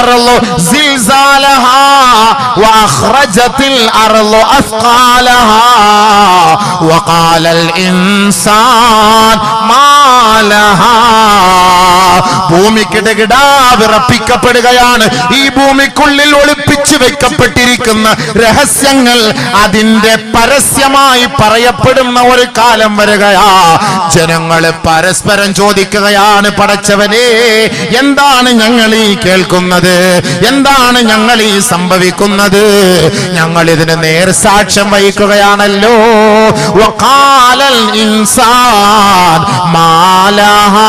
الأرض زلزالها وأخرجت الأرض أثقالها وقال الإنسان ما لها ഭൂമി കിടകിടാ വിറപ്പിക്കപ്പെടുകയാണ്. ഈ ഭൂമിക്കുള്ളിൽ ഒളിപ്പിച്ചു വെക്കപ്പെട്ടിരിക്കുന്ന രഹസ്യങ്ങൾ അതിന്റെ പരസ്യമായി പറയപ്പെടുന്ന ഒരു കാലം വരികയാ. ജനങ്ങളെ പരസ്പരം ചോദിക്കുകയാണ് പടച്ചവനെ എന്താണ് ഞങ്ങൾ ഈ കേൾക്കുന്നത്? എന്താണ് ഞങ്ങൾ ഈ സംഭവിക്കുന്നത്? ഞങ്ങൾ ഇതിന് നേർസാക്ഷ്യം വഹിക്കുകയാണല്ലോ. ഇൻസാൻ മാലഹാ.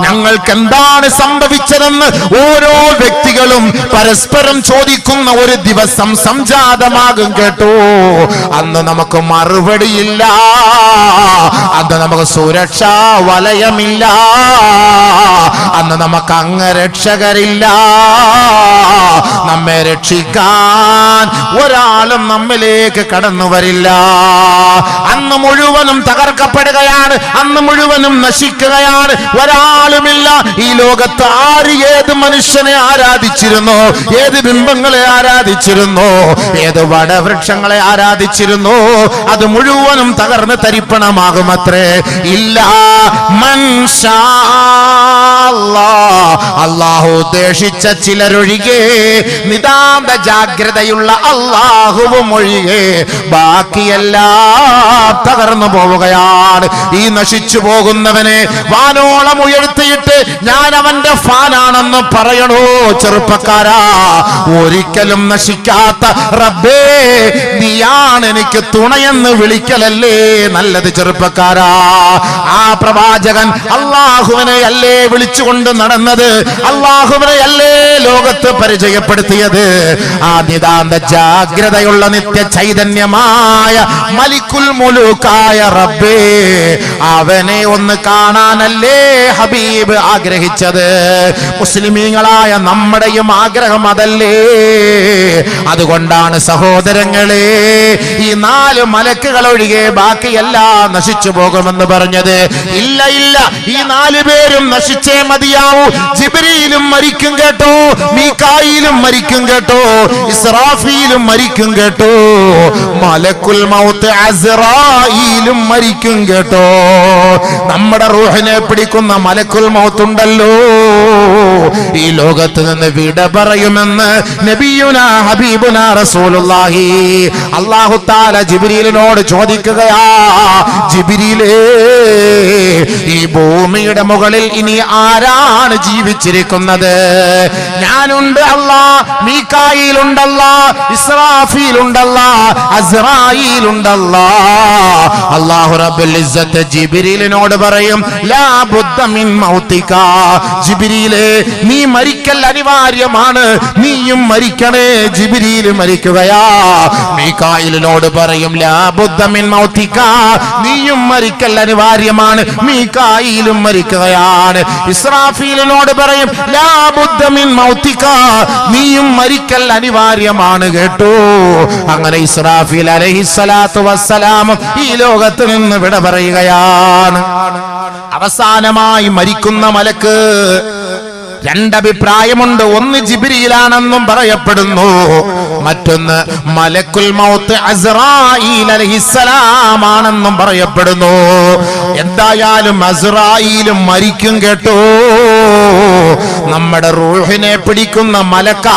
ഞങ്ങൾക്ക് എന്താണ് സംഭവിച്ചതെന്ന് ഓരോ വ്യക്തികളും പരസ്പരം ചോദിക്കുന്ന ഒരു ദിവസം സംജാതമാകും കേട്ടോ. അന്ന് നമുക്ക് മറുപടിയില്ല. അന്ന് നമുക്ക് സുരക്ഷാ വലയമില്ല. അന്ന് നമുക്ക് അംഗരക്ഷകരില്ല. നമ്മെ രക്ഷിക്കാൻ ഒരാളും നമ്മിലേക്ക് കടന്നു വരില്ല. അന്ന് മുഴുവനും തകർക്കപ്പെടുകയാണ്. അന്ന് മുഴുവനും നശിക്കുകയാണ്. ഒരാളുമില്ല. ഈ ലോകത്ത് ആര് ഏത് മനുഷ്യനെ ആരാധിച്ചിരുന്നു ഏത് ബിംബങ്ങളെ ആരാധിച്ചിരുന്നു ഏത് വടവൃക്ഷങ്ങളെ ആരാധിച്ചിരുന്നു അത് മുഴുവനും തകർന്ന് തരിപ്പണമാകും അത്രേ ഇല്ല അള്ളാഹു ഉദ്ദേശിച്ച ചിലരൊഴികെ നിതാന്ത ജാഗ്രതയുള്ള അള്ളാഹുവും ഒഴികെ ബാക്കിയെല്ലാം തകർന്നു പോവുകയാണ്. ഈ നശിച്ചു പോകുന്നവനെ വാനോളം ഉയർത്തിയിട്ട് ഞാൻ അവന്റെ ഫാനാണെന്ന് പറയണോ ചെറുപ്പക്കാരാ? ഒരിക്കലും നശിക്കാത്ത റബ്ബേ നീയാണ് എനിക്ക് തുണയെന്ന് വിളിക്കലല്ലേ? നല്ലത് ചെറുപ്പക്കാരാ. ആ പ്രവാചകൻ അള്ളാഹുവിനെ അല്ലേ വിളിച്ചുകൊണ്ട് നടന്നത്? അള്ളാഹുവിനെ അല്ലേ ലോകത്ത് പരിചയപ്പെടുത്തിയത്? ആ നിതാന്ത ജാഗ്രതയുള്ള നിത്യ ചൈതന്യമായ മലിക്കുൽ മുലൂക്കായ റബ്ബേ അവനെ ഒന്ന് കാണാനല്ലേ ഹബീബ് ആഗ്രഹിച്ചത്. മുസ്ലിമീങ്ങളായ നമ്മുടെയും ആഗ്രഹം അതല്ലേ? അതുകൊണ്ടാണ് സഹോദരങ്ങളെ ഈ നാല് മലക്കുകൾ ഒഴികെ ബാക്കിയെല്ലാം നശിച്ചു പോകുമെന്ന് പറഞ്ഞത്. ഇല്ല ഇല്ല ഈ നാല് പേരും നശിച്ചേ മതിയാവൂ. ജിബ്രീലും മരിക്കും കേട്ടോ മീക്കായിലും മരിക്കും കേട്ടോ ഇസ്രാഫിയിലും മരിക്കും കേട്ടോ മലക്കുൽ മൗത്ത് അസറായിലും മരിക്കും കേട്ടോ. നമ്മുടെ റൂഹിനെ പിടിക്കുന്ന മലക്കുൽ മൗത്തുണ്ടല്ലോ. ഈ ലോകത്ത് നിന്ന് വിട പറയുമെന്ന് നബിയുന ഹബീബുന റസൂലുള്ളാഹി. അല്ലാഹു തആല ജിബ്രീലിനോട് ചോദിക്കുകയാ ജിബ്രീലേ ഈ ഭൂമിയുടെ മുകളിൽ ഇനി ആരാണ് ജീവിച്ചിരിക്കുന്നത്? ഞാനുണ്ട് അല്ലാ മീകായിലുണ്ടല്ലാ ഇസ്രാഫീലുണ്ടല്ലാ അസ്രായിലുണ്ടല്ലാ അല്ലാഹു റബ്ബുൽ ഇസ്സത്ത് ജിബ്രീലിനോട് പറയും ലാ ബുദ്ദ നീ മരിക്കൽ അനിവാര്യമാണ്. നീയും മരിക്കണേ. ജിബിരിയിൽ മരിക്കുകയാ. മീക്കായിലിനോട് പറയും ലാ ബുദ്ദ മിൻ നീയും മരിക്കൽ അനിവാര്യമാണ്. മീക്കായിലും മരിക്കുകയാണ്. ഇസ്രാഫീലിനോട് പറയും ലാ ബുദ്ദ മിൻ നീയും മരിക്കൽ അനിവാര്യമാണ്. കേട്ടോ. അങ്ങനെ ഇസ്രാഫീൽ അലൈഹിസ്സലാത്തു വസ്സലാം ഈ ലോകത്ത് നിന്ന് വിട പറയുകയാണ്. അവസാനമായി മരിക്കുന്ന മലക്ക് രണ്ടഭിപ്രായമുണ്ട്. ഒന്ന് ജിബിരിയിലാണെന്നും പറയപ്പെടുന്നു. മറ്റൊന്ന് മലക്കുൽ മൗത്ത് അസ്രായീൽ അലഹിസലാമാണെന്നും പറയപ്പെടുന്നു. എന്തായാലും അസ്രായിലും മരിക്കും കേട്ടോ. നമ്മുടെ റൂഹിനെ പിടിക്കുന്ന മലക്ക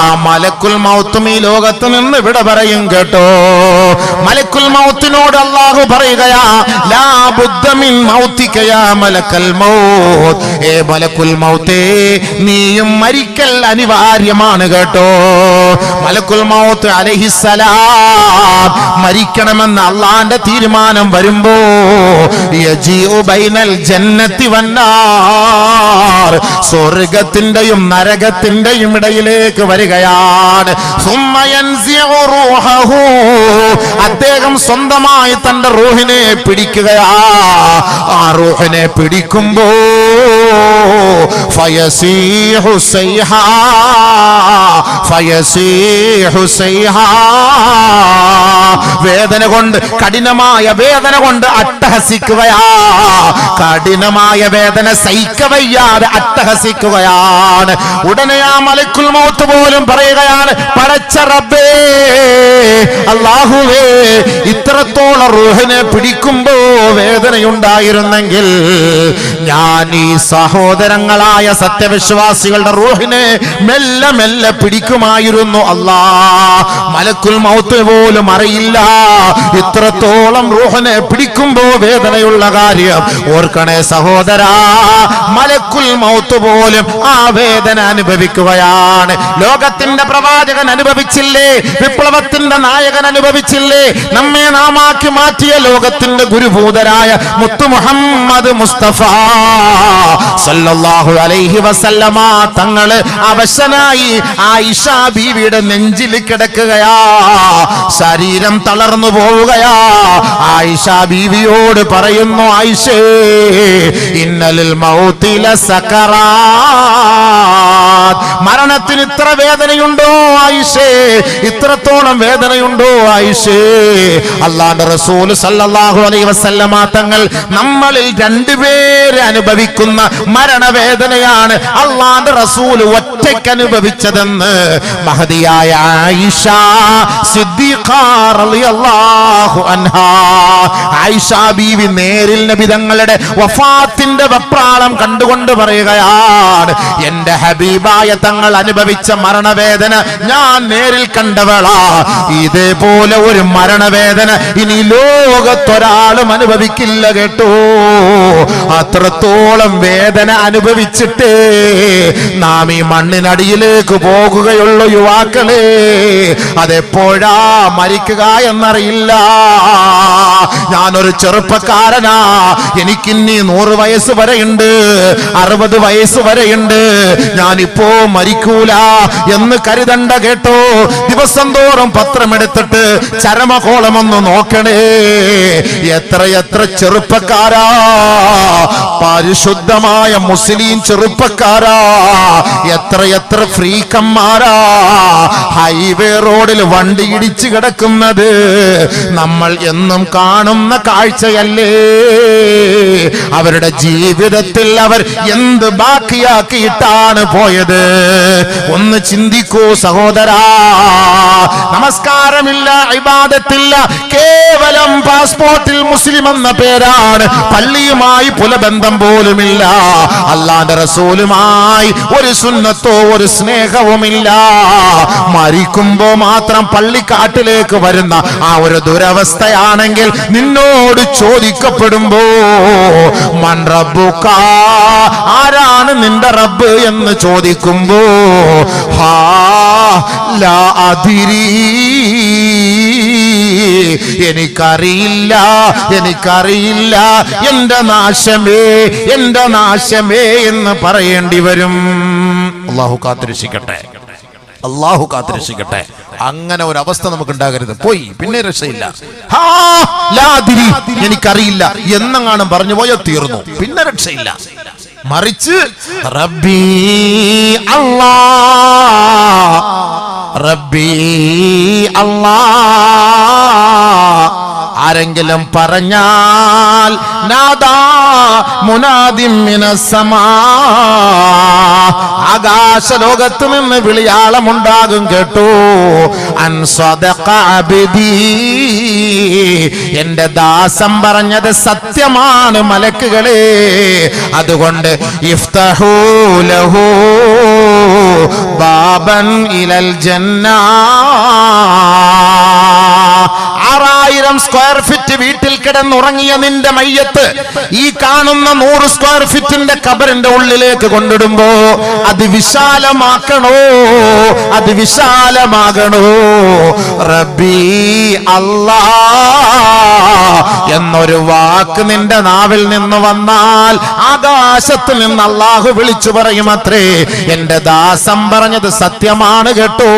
ആ മലക്കുൽ മൗത്തും ഈ ലോകത്ത് നിന്ന് ഇവിടെ പറയും കേട്ടോ. മലക്കുൽ മൗത്തിനോട് അള്ളാഹു പറയുകയാ ലാ ബുദ്ധമിൻ മൗത്തിക്കയാ മലക്കൽ മൗത്ത്. ഏ മലക്കുൽ മൗത്തേ നീയും മരിക്കൽ അനിവാര്യമാണ് കേട്ടോ. മലക്കുൽ മൗത്ത് അലഹിസലാം മരിക്കണമെന്ന് അള്ളാന്റെ തീരുമാനം വരുമ്പോ ബൈനൽ ജന്നത്തി വന്നാർ സ്വർഗത്തിന്റെയും നരകത്തിന്റെയും ഇടയിലേക്ക് വരികയാണ്. അദ്ദേഹം സ്വന്തമായി തന്റെ റൂഹിനെ പിടിക്കുകയാ. ആ റൂഹിനെ പിടിക്കുമ്പോ ഫയസീഹു സൈഹാ فيسيح സൈഹാ. വേദന കൊണ്ട് കഠിനമായ വേദന കൊണ്ട് അട്ടഹസിക്കുകയാ. കഠിനമായ വേദന സഹിക്കവയ്യാതെ അട്ടഹസിക്കുകയാണ്. ഉടനെ ആ മലക്കുൽ മൗത്ത് പോലും പറയുകയാണ് പടച്ച റബ്ബേ അള്ളാഹുവേ ഇത്രത്തോളം റൂഹിനെ പിടിക്കുമ്പോ വേദനയുണ്ടായിരുന്നെങ്കിൽ ഞാൻ ഈ സഹോദരങ്ങളായ സത്യവിശ്വാസികളുടെ റൂഹിനെ മെല്ലെ മെല്ലെ പിടിക്കുമായിരുന്നു അല്ലാ. മലക്കുൽ മൗത്ത് പോലും അറിയില്ല. ഇത്രത്തോളം റൂഹിനെ പിടിക്കുമ്പോ വേദനയുള്ള കാര്യം ഓർക്കണേ സഹോദരാ. മലക്കുൽ മൗത്ത് പോലും ആ വേദന അനുഭവിക്കുകയാണ്. ലോകത്തിന്റെ പ്രവാചകൻ അനുഭവിച്ചില്ലേ? വിപ്ലവത്തിന്റെ നായകൻ അനുഭവിച്ചില്ലേ? നമ്മെ നാമാക്കി മാറ്റിയ ലോകത്തിന്റെ ഗുരുഭൂതരായ മുത്തു മുഹമ്മദ് മുസ്തഫ. സല്ലല്ലാഹു അലൈഹി വസല്ലമ തങ്ങൾ അവശനായി ആയിഷ ബീവിയുടെ നെഞ്ചിൽ കിടക്കുകയാ. ശരീരം തളർന്നു പോവുകയാ. ആയിഷ ബീവിയോട് പറയുന്നു ആയിഷേ ഇന്നലിൽ മൗത്തില സക്കറാ. മരണത്തിന് ഇത്ര വേദനയുണ്ടോ ആയിഷേ? ഇത്രത്തോളം വേദനയുണ്ടോ ആയിഷേ? അള്ളാന്റെ റസൂൽ സല്ലല്ലാഹു അലൈഹി വസല്ലമ തങ്ങൾ നമ്മളിൽ രണ്ടുപേര് അനുഭവിക്കുന്ന മരണവേദനയാണ് അള്ളാന്റെ റസൂൽ ഒറ്റയ്ക്ക് അനുഭവിച്ചതെന്ന് മഹതിയായ ആയിഷ സിദ്ദീഖ റളിയല്ലാഹു അൻഹാ. ആയിഷ ബീവി നേരിൽ നബി തങ്ങളുടെ വഫാത്തിന്റെ വെപ്രാളം കണ്ടുകൊണ്ട് പറയുകയാണ് എന്റെ ഹബീബായ തങ്ങൾ അനുഭവിച്ച മരണവേദന ഞാൻ നേരിൽ കണ്ടവളാ. ഇതേപോലെ ഒരു മരണവേദന ഇനി ലോകത്തൊരാളും അനുഭവിക്കില്ല കേട്ടോ. അത്രത്തോളം വേദന അനുഭവിച്ചിട്ടേ നാം ഈ മണ്ണിനടിയിലേക്ക് പോകുകയുള്ളു യുവാക്കളെ. അതെപ്പോഴാ മരിക്കുക എന്നറിയില്ല. ഞാനൊരു ചെറുപ്പക്കാരനാ. എനിക്കിന്നീ നൂറ് വയസ്സ് വരെയുണ്ട്. അറുപത് വയസ്സ് വരെയുണ്ട്. ഞാനിപ്പോ മരിക്കൂല എന്ന് കരുതണ്ട കേട്ടോ. ദിവസം തോറും പത്രമെടുത്തിട്ട് ചരമകോളമൊന്ന് നോക്കണേ. എത്ര എത്ര ചെറുപ്പക്കാരാ. പരിശുദ്ധമായ മുസ്ലിം ചെറുപ്പക്കാരാ. എത്ര എത്ര ഫ്രീക്കന്മാരാ. ഹൈവേ റോഡിൽ വണ്ടി ഇടിച്ചു കിടക്കുന്നത് നമ്മൾ എന്നും കാണുന്ന കാഴ്ചയല്ലേ. അവരുടെ ജീവിതത്തിൽ അവർ എന്ത് ബാക്കിയാക്കിയിട്ടാണ് പോയത്? ഒന്ന് ചിന്തിക്കൂ സഹോദരാ. നമസ്കാരമില്ല ഇബാദത്തില്ല. കേവലം പാസ്പോർട്ടിൽ മുസ്ലിം എന്ന പേരാണ്. പള്ളിയുമായി പുലബന്ധം പോലുമില്ല. അല്ലാതെ റസൂലുമായി ഒരു സുന്നത്തോ ഒരു സ്നേഹവുമില്ല. മരിക്കുമ്പോ മാത്രം പള്ളിക്കാട്ടിലേക്ക് വരുന്ന ആ ഒരു ദുരവസ്ഥയാണെങ്കിൽ നിന്നോട് ചോദിക്കപ്പെടുമ്പോ മൺ റബ്ബുക? ആരാണ് നിന്റെ റബ്ബ് എന്ന് ചോദിക്കുമ്പോ ഹാ ലാ എനിക്കറിയില്ല എനിക്കറിയില്ല എന്റെ നാശമേ എന്റെ നാശമേ എന്ന് പറയേണ്ടി വരും. അള്ളാഹു കാത്തിരക്ഷിക്കട്ടെ. അള്ളാഹു കാത്തിരക്ഷിക്കട്ടെ. അങ്ങനെ ഒരു അവസ്ഥ നമുക്ക് ഉണ്ടാകരുത് പോയി പിന്നെ രക്ഷയില്ല. എനിക്കറിയില്ല. എന്നങ്ങാനും പറഞ്ഞു പോയോ തീർന്നു. പിന്നെ രക്ഷയില്ല. മറിച്ച് റബ്ബി അല്ലാ റബ്ബി ആരെങ്കിലും പറഞ്ഞാൽ നാദാ ആകാശ ലോകത്ത് നിന്ന് വിളിയാളമുണ്ടാകും കേട്ടു. എന്റെ ദാസം പറഞ്ഞത് സത്യമാണ് മലക്കുകളെ. അതുകൊണ്ട് ഇഫ്തഹൂ ലഹു ബാബൻ ഇലൽ ജന്നാ. ആറായിരം സ്ക്വയർ ഫീറ്റ് വീട്ടിൽ കിടന്നുറങ്ങിയ നിന്റെ മയ്യത്ത് ഈ കാണുന്ന നൂറ് സ്ക്വയർ ഫീറ്റിന്റെ കബറിന്റെ ഉള്ളിലേക്ക് കൊണ്ടിടുമ്പോ അത് വിശാലമാക്കണോ? അത് വിശാലമാകണോ? റബ്ബി അല്ലാ എന്നൊരു വാക്ക് നിന്റെ നാവിൽ നിന്ന് വന്നാൽ ആകാശത്ത് നിന്ന് അള്ളാഹു വിളിച്ചു പറയും അത്രേ. എന്റെ ദാസം പറഞ്ഞത് സത്യമാണ് കേട്ടോ.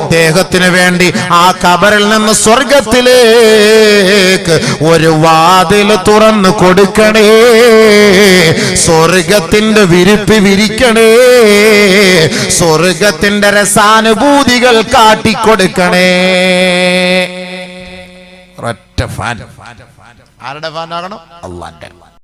അദ്ദേഹത്തിന് വേണ്ടി ആ കബറിൽ നിന്ന് സ്വർഗത്തിൽ സ്വർഗത്തിലേക്ക് ഒരു വാതിൽ തുറന്നു കൊടുക്കണേ. സ്വർഗത്തിന്റെ വിരിപ്പ് വിരിക്കണേ. സ്വർഗത്തിന്റെ രസാനുഭൂതികൾ കാട്ടിക്കൊടുക്കണേ. ഒറ്റ ഫാൻ. ആരുടെ ഫാൻ ആകണം അള്ളാന്റെ